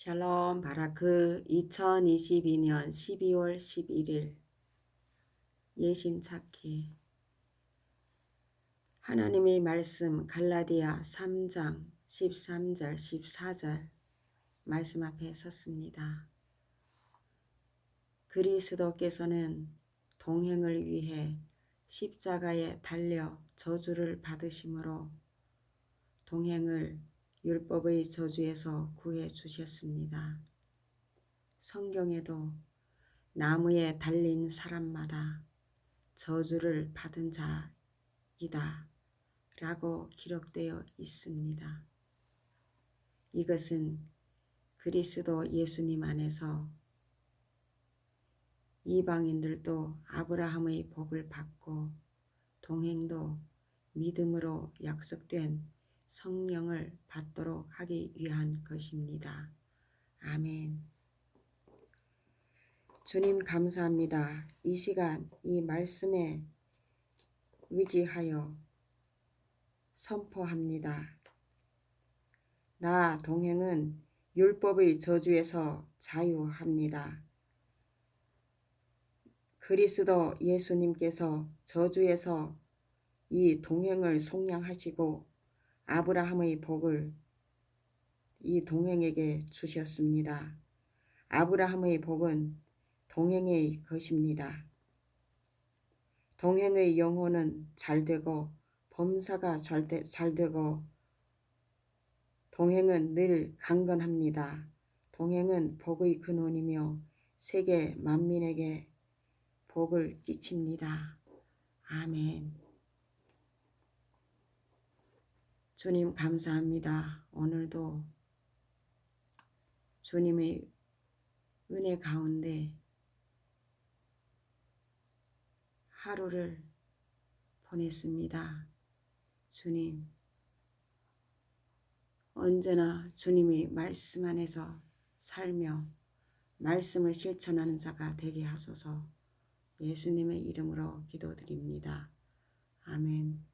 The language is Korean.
샬롬 바라크 2022년 12월 11일 예심 찾기 하나님의 말씀 갈라디아 3장 13절 14절 말씀 앞에 섰습니다. 그리스도께서는 동행을 위해 십자가에 달려 저주를 받으심으로 동행을 율법의 저주에서 구해 주셨습니다. 성경에도 나무에 달린 사람마다 저주를 받은 자이다 라고 기록되어 있습니다. 이것은 그리스도 예수님 안에서 이방인들도 아브라함의 복을 받고 동행도 믿음으로 약속된 성령을 받도록 하기 위한 것입니다. 아멘. 주님 감사합니다. 이 시간 이 말씀에 의지하여 선포합니다. 나 동행은 율법의 저주에서 자유합니다. 그리스도 예수님께서 저주에서 이 동행을 속량하시고 아브라함의 복을 이 동행에게 주셨습니다. 아브라함의 복은 동행의 것입니다. 동행의 영혼은 잘 되고 범사가 잘 되, 잘 되고 동행은 늘 강건합니다. 동행은 복의 근원이며 세계 만민에게 복을 끼칩니다. 아멘. 주님 감사합니다. 오늘도 주님의 은혜 가운데 하루를 보냈습니다. 주님, 언제나 주님의 말씀 안에서 살며 말씀을 실천하는 자가 되게 하소서 예수님의 이름으로 기도드립니다. 아멘.